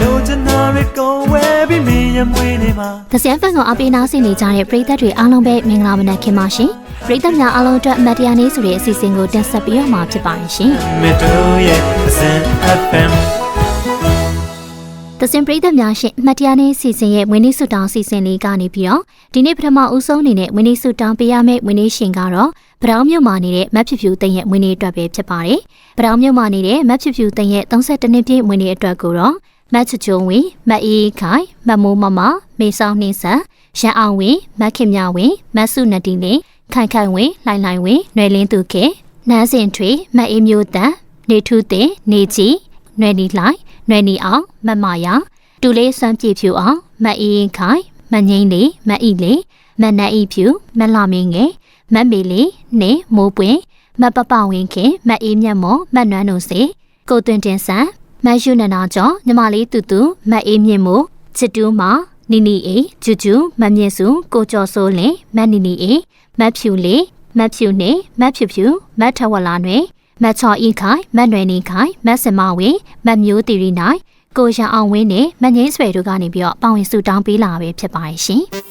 လိုချင်တာတွေကိုဝဲပြီးမင်းရဲ့မွေးနေမှာ။သစံဖန်ကိုအပေးနာဆင်နေကြတဲ့ပရိသတ်တွေအားလုံးပဲမင်္ဂလာမနက်ခင်းပါရှင်။ပရိသတ်များအားလုံးအတွက်အမတ်တရားနေ့ဆိုတဲ့အစီအစဉ်ကိုတင်ဆက်ပေးရမှာဖြစ်ပါတယ်ရှင်မင်းတို့ရဲ့စင် FM ။သစံပရိသတ်များရှင်အမတ်တရားနေ့အစီအစဉ်ရဲ့ဝင်းနေစုတောင်းအစီအစဉ်လေးကနေပြီးတော့ဒီနေ့ပထမဦးဆုံးအနေနဲ့ဝင်းနေစုတောင်းပေးရမယ့်ဝင်းနေရှင်ကတော့ ဗရောင်းမြို့မှာနေတဲ့မက်ဖြူဖြူတင်ရဲ့မွေးနေ့အတွက်ပဲဖြစ်ပါတယ်။ဗရောင်းမြို့မှာနေတဲ့မက်ဖြူဖြူတင်ရဲ့32နှစ်ပြည့်မွေးနေ့အတွက်ကိုတော့မတ်ချချုံဝင်းမအေးခိုင်မမိုးမမမေဆောင်နှင်းဆန်ရန်အောင်ဝင်းမခင်မြဝင်းမဆုနတီလင်းခိုင်ခိုင်ဝင်းလှိုင်လှိုင်ဝင်းနွယ်လင်းသူခေနန်းစင်ထွေမအေးမျိုးတန်နေထူးတင်နေကြီးနွယ်နီလှိုင်နွယ်နီအောင်မမယာတူလေးစွမ်းပြေဖြူအောင်မအေးခိုင်မငိမ့်လေးမအီလေးမနက်အီဖြူမလာမင်းငယ် မတ်မေလေးနေမိုးပွင့်မတ်ပပဝင်းခင်မတ်အေးမြတ်မော်မတ်နွမ်းတို့စေကိုတွင်တင်ဆန်မတ်ယူနနာကျော်ညီမလေးတူတူမတ်အေးမြင့်မို့ချစ်တူးမနီနီအေဂျူဂျူမတ်မြင့်စုကိုကျော်စိုးလင်မတ်နီနီအေမတ်ဖြူလေးမတ်ဖြူနေမတ်ဖြူဖြူမတ်ထဝလာတွင်မတ်ချော်ဤခိုင်မတ်နွယ်နေခိုင်မတ်စမဝေမတ်မျိုးတီရီနိုင်ကိုရအောင်ဝင်းနဲ့မငင်းဆွေတို့ကနေပြီးတော့ပေါဝင်စုတောင်းပေးလာပဲဖြစ်ပါရဲ့ရှင်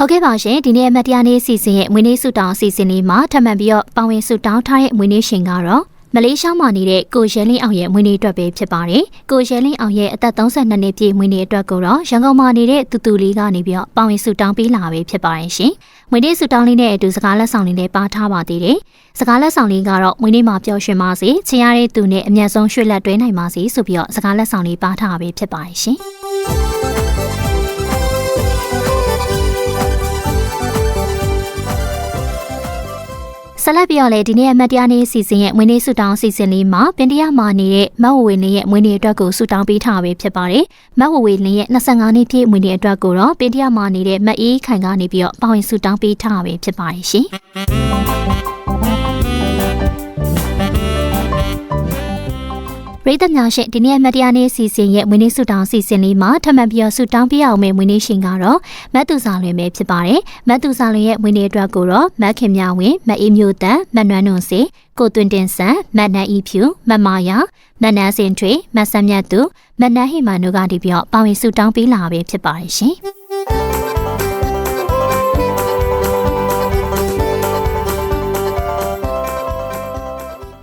ဟုတ်ကဲ့ပါရှင်ဒီနေ့အမတ်တရားနေ့အစီအစဉ်ရဲ့မွေးနေ့ဆုတောင်းအစီအစဉ်လေးမှာထပ်မံပြီးတော့ပါဝင်ဆုတောင်းထားတဲ့မွေးနေ့ရှင်ကတော့မလေးရှားမှာနေတဲ့ကိုရဲလင်းအောင်ရဲ့မွေးနေ့အတွက်ပဲဖြစ်ပါတယ်။ကိုရဲလင်းအောင်ရဲ့အသက်32နှစ်ပြည့်မွေးနေ့အတွက်ကိုတော့ရန်ကုန်မှာနေတဲ့တူတူလေးကနေပြီးတော့ပါဝင်ဆုတောင်းပေးလာပဲဖြစ်ပါတယ်ရှင်။မွေးနေ့ဆုတောင်းလေးနဲ့အတူစကားလက်ဆောင်လေးလည်းပါထားပါသေးတယ်။စကားလက်ဆောင်လေးကတော့မွေးနေ့မှာပျော်ရွှင်ပါစေ။ချင်ရတဲ့သူနဲ့အမျက်ဆုံးရွှေ့လက်တွဲနိုင်ပါစေဆိုပြီးတော့စကားလက်ဆောင်လေးပါထားပဲဖြစ်ပါတယ်ရှင်။ ဆက်လက်ပြီးတော့လေဒီနေ့အမတ်တရားနေ့အစီအစဉ်ရဲ့မွေးနေ့ဆုတောင်းအစီအစဉ်လေးမှာပင်တရားမှာနေတဲ့မတ်ဝဝေလင်းရဲ့မွေးနေ့အတွက်ကိုဆုတောင်းပေးထားပဲဖြစ်ပါတယ်။မတ်ဝဝေလင်းရဲ့25နှစ်ပြည့်မွေးနေ့အတွက်ကိုတော့ပင်တရားမှာနေတဲ့မတ်အေးခိုင်ကနေပြီးတော့ပါဝင်ဆုတောင်းပေးထားပဲဖြစ်ပါတယ်ရှင်။ ရိသတ်များရှင်ဒီနေ့အမတ်တရားနေ့အစီအစဉ်ရဲ့မွေးနေ့ဆုတောင်းအစီအစဉ်လေးမှာထပ်မံပြီးတော့ဆုတောင်းပေးအောင်မယ့်မွေးနေ့ရှင်ကတော့မတ်သူစာလွင်ပဲဖြစ်ပါတယ်။မတ်သူစာလွင်ရဲ့မွေးနေ့အတွက်ကိုတော့မတ်ခင်မြဝင်းမတ်အေးမျိုးတန်မတ်နွမ်းနုံစေကိုတွင်တင်ဆန်မတ်နန်ဤဖြူမတ်မာယာမတ်နန်းစင်ထွေမတ်ဆမြတ်သူမတ်နန်းဟိမာနုကနေပြီးတော့ပါဝင်ဆုတောင်းပေးလာပဲဖြစ်ပါတယ်ရှင်။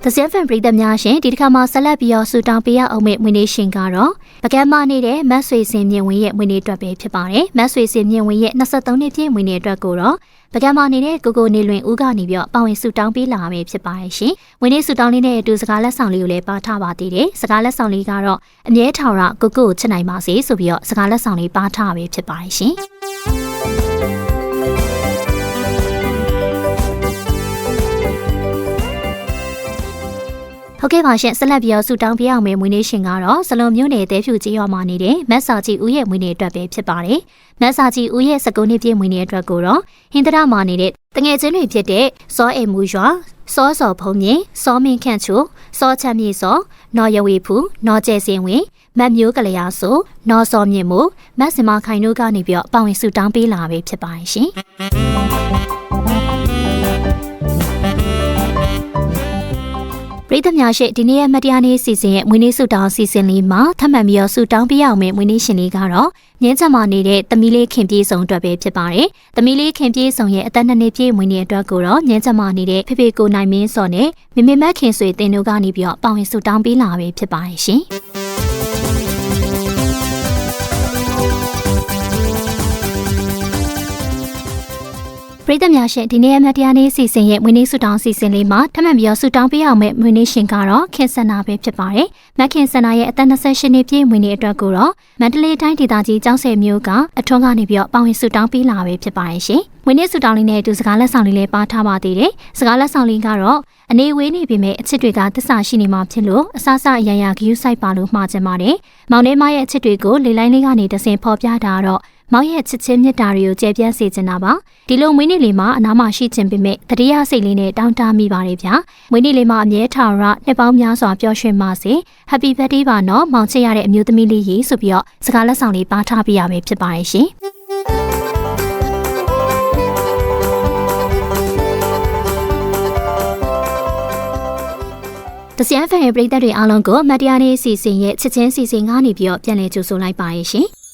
သစရဖန်ပြည်သက်များရှင်ဒီတစ်ခါမှာဆက်လက်ပြီးတော့ဆူတောင်းပေးရအောင်မယ့်မွေးနေ့ရှင်ကတော့ပကံမနေတဲ့မတ်ဆွေစင်မြင့်ဝင်းရဲ့မွေးနေ့အတွက်ပဲဖြစ်ပါတယ်မတ်ဆွေစင်မြင့်ဝင်းရဲ့23နှစ်ပြည့်မွေးနေ့အတွက်ကိုတော့ပကံမနေတဲ့ကိုကိုနေလွင်ဦးကနေပြီးတော့ပါဝင်ဆူတောင်းပေးလာမှာဖြစ်ပါတယ်ရှင်မွေးနေ့ဆူတောင်းလေးနဲ့အတူစကားလက်ဆောင်လေးကိုလည်းပါထားပါသေးတယ်စကားလက်ဆောင်လေးကတော့အမြဲထောင်ရကိုကိုကိုချစ်နိုင်ပါစေဆိုပြီးတော့စကားလက်ဆောင်လေးပါထားပဲဖြစ်ပါတယ်ရှင် ဟုတ်ကဲ့ပါရှင်ဆက်လက်ပြီးတော့ဆူတောင်းပြအောင်မယ့်မွေးနေ့ရှင်ကတော့ဇလွန်မျိုးနယ်တဲဖြူကြီးရွာမှာနေတဲ့မက်ဆာကြီးဦးရဲ့မွေးနေ့အတွက်ပဲဖြစ်ပါတယ်။မက်ဆာကြီးဦးရဲ့စကုန်းနှစ်ပြည့်မွေးနေ့အတွက်ကိုတော့ဟင်္ဒရာမှာနေတဲ့တငယ်ချင်းတွေဖြစ်တဲ့စောအေမူရွာစောစောဖုံးမြင့်စောမင်းခန့်ချိုစောချမ်းမြေစောနော်ရဝေဖူနော်ကျဲစင်ဝင်းမတ်မျိုးကလေးယာဆိုနော်စောမြင့်မို့မတ်စမခိုင်တို့ကနေပြီးတော့ပါဝင်ဆူတောင်းပေးလာပဲဖြစ်ပါတယ်ရှင်။ ရိသတ်များရှိဒီနေ့ရဲ့မတရားနေ့စီစဉ်ရဲ့မွေးနေ့ဆုတောင်းစီစဉ်လေးမှာထပ်မံပြီးတော့ဆုတောင်းပေးအောင်မယ့်မွေးနေ့ရှင်လေးကတော့ငင်းချက်မှာနေတဲ့သမီးလေးခင်ပြေးဆောင်အတွက်ပဲဖြစ်ပါတယ်။သမီးလေးခင်ပြေးဆောင်ရဲ့အသက်နှစ်နှစ်ပြည့်မွေးနေ့အတွက်ကိုတော့ငင်းချက်မှာနေတဲ့ဖေဖေကိုနိုင်မင်းစော်နဲ့မမေမက်ခင်ဆွေတင်တို့ကနေပြီးတော့ပါဝင်ဆုတောင်းပေးလာပဲဖြစ်ပါတယ်ရှင်။ ပရိသတ်များရှင်ဒီနေ့အမတ်တရားနေ့စီစဉ်ရဲ့မွေးနေ့ဆုတောင်းစီစဉ်လေးမှာထပ်မံပြီးတော့ဆုတောင်းပေးအောင်မဲ့မွေးနေ့ရှင်ကတော့ခင်ဆန္နာပဲဖြစ်ပါတယ်။မက်ခင်ဆန္နာရဲ့အသက်28နှစ်ပြည့်မွေးနေ့အတွက်ကိုတော့မန္တလေးတိုင်းဒေသကြီးကျောင်းဆယ်မြို့ကအထွန်းကနေပြီးတော့ပါဝင်ဆုတောင်းပေးလာပဲဖြစ်ပါတယ်ရှင်။မွေးနေ့ဆုတောင်းလေးနဲ့အတူစကားလက်ဆောင်လေးလည်းပါထားပါသေးတယ်။စကားလက်ဆောင်လေးကတော့အနေဝေးနေပြီမဲ့အချစ်တွေကသစ္စာရှိနေမှာဖြစ်လို့အဆအဆအရန်ရဂယူးဆိုင်ပါလို့မှားချင်ပါတယ်။မောင်နှမရဲ့အချစ်တွေကိုလေလိုင်းလေးကနေတဆင်ဖော်ပြတာတော့ မောင်ရဲ့ချစ်ချင်းမြတ်တာတွေကိုကျေပြန့်စေချင်တာပါဒီလိုမွေးနေ့လေးမှာအနားမှာရှိခြင်းပေမဲ့တတိယစိတ်လေးနဲ့တောင်းတမိပါတယ်ဗျာမွေးနေ့လေးမှာအမြဲထောင်ရနှစ်ပေါင်းများစွာပျော်ရွှင်ပါစေ Happy birthday ပါနော်မောင်ချစ်ရတဲ့အမျိုးသမီးလေးရေဆိုပြီးတော့စကားလက်ဆောင်လေးပါထားပြရမယ်ဖြစ်ပါတယ်ရှင်တစယန်ဖန်ရဲ့ပရိသတ်တွေအားလုံးကိုမတ်တရားနေ့အစီအစဉ်ရဲ့ချစ်ချင်းစီစဉ်ကနေပြီးတော့ပြန်လည်ကြိုဆိုလိုက်ပါရရှင်။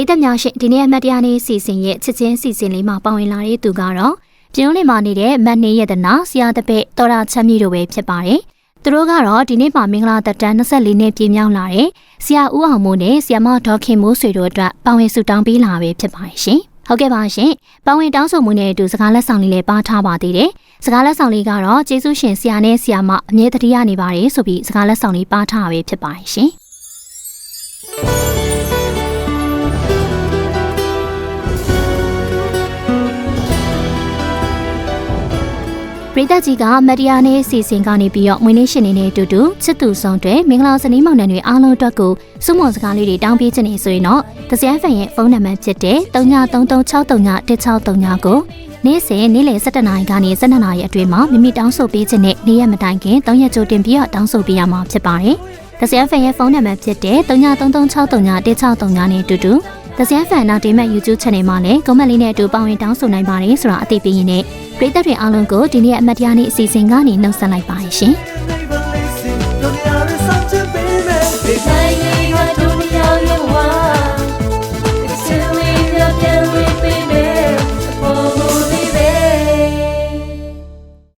ရိသတ်များရှင်ဒီနေ့အမတ်တရားနေ့အစီအစဉ်ရဲ့ချစ်ချင်းစီစဉ်လေးမှာပါဝင်လာတဲ့သူကတော့ကျင်းလေးမှာနေတဲ့မတ်နေရတနာဆရာတပည့်တော်ရာချမ်းမြေတို့ပဲဖြစ်ပါတယ်။သူတို့ကတော့ဒီနေ့မှာမင်္ဂလာသက်တမ်း24နှစ်ပြည့်မြောက်လာတဲ့ဆရာဦးအောင်မိုးနဲ့ဆရာမဒေါက်ခင်မိုးဆွေတို့အတွက်ပါဝင်ဆုတောင်းပေးလာပဲဖြစ်ပါတယ်ရှင်။ဟုတ်ကဲ့ပါရှင်။ပါဝင်တောင်းဆိုမှုနဲ့အတူစကားလက်ဆောင်လေးလည်းပါထားပါသေးတယ်။စကားလက်ဆောင်လေးကတော့ကျေးဇူးရှင်ဆရာနဲ့ဆရာမအမြဲတည်းရနေပါတယ်ဆိုပြီးစကားလက်ဆောင်လေးပါထားပဲဖြစ်ပါတယ်ရှင်။ ရိသတ်ကြီးကမတရားနဲ့စီစဉ်ကနေပြီးတော့မွေးနေ့ရှင်နေတဲ့အတူတူချစ်သူဆောင်တွေမင်္ဂလာဇနီးမောင်နှံတွေအားလုံးအတွက်ကိုစုမွန်စကားလေးတွေတောင်းပေးခြင်းနေဆိုရင်တော့သစရန်ဖန်ရဲ့ဖုန်းနံပါတ်ဖြစ်တဲ့39336339ကိုနေ့စဉ်နေ့လယ်7:00နာရီကနေ12:00နာရီအတွင်းမှာမိမိတောင်းဆိုပေးခြင်းနဲ့နေ့ရက်မတိုင်ခင်3ရက်ကြိုတင်ပြီးတော့တောင်းဆိုပေးရမှာဖြစ်ပါတယ်။သစရန်ဖန်ရဲ့ဖုန်းနံပါတ်ဖြစ်တဲ့39336339နဲ့အတူတူ သစရန်ဖန်နောက်ဒီမဲ့ YouTube Channel မှာလည်း comment လေးနဲ့အတူပါဝင်တောင်းဆိုနိုင်ပါတယ်ဆိုတာအသိပေးရင်းနဲ့ပရိသတ်တွေအားလုံးကိုဒီနေ့အမတ်တရားနေ့အစီအစဉ်ကနေနှုတ်ဆက်လိုက်ပါတယ်ရှင်။